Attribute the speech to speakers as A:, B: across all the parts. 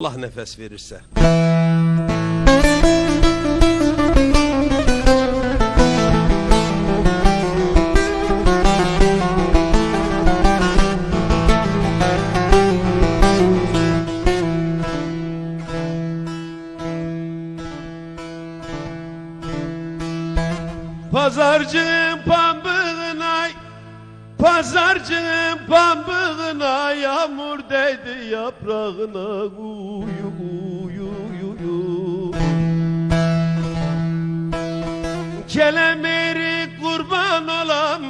A: Allah nefes verirse. Pazarcının pambığına Pazarcının pambığına Yağmur değdi yaprağına Uyu uyu uyu. Kelemeri kurban olan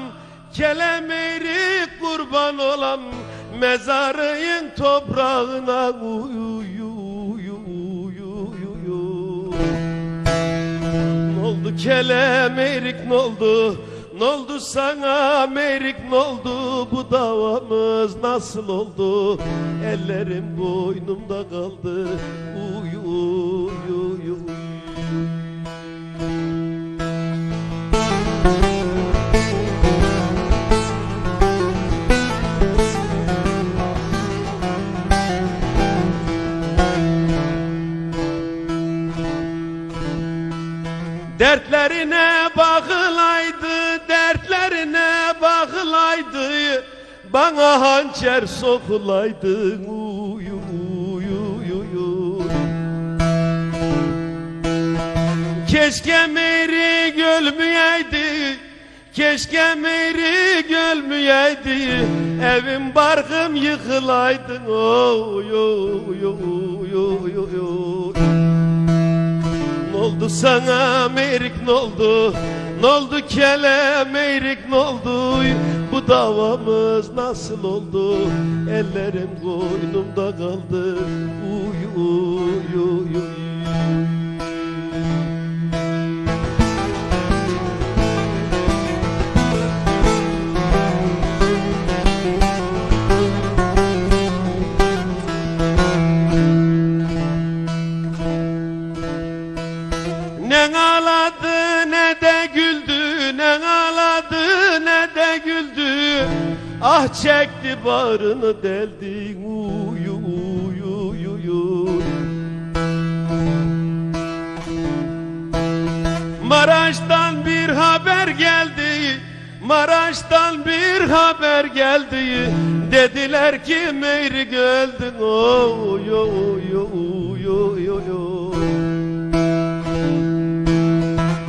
A: Kelemeri kurban olan Mezarın toprağına Uyu uyu uyu uyu ne oldu? Kelem erik ne oldu? Ne oldu sana merik ne oldu? Bu davamız nasıl oldu? Ellerim boynumda kaldı. Uyu Dertlerine bakılaydı, dertlerine bakılaydı Bana hançer sokulaydı Uyu uyu uyu Keşke meri gölmeyeydi Keşke meri gölmeyeydi. Evim barkım yıkılaydı. Oy oy oy oy oy oy ne oldu sana meyrik ne oldu? Ne oldu kele meyrik ne oldu? Bu davamız nasıl oldu? Ellerim koynumda kaldı. Uyu Ah çekti bağrını deldi Uyu uyu uyu uyu. Maraş'tan bir haber geldi Maraş'tan bir haber geldi. Dediler ki Meyri öldü Oy oy oy oy oy oy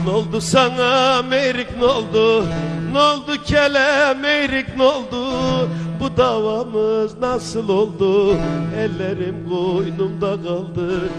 A: ne oldu sana meyrik ne oldu? Ne oldu kele meyrik ne oldu? Bu davamız nasıl oldu? Ellerim koynumda kaldı.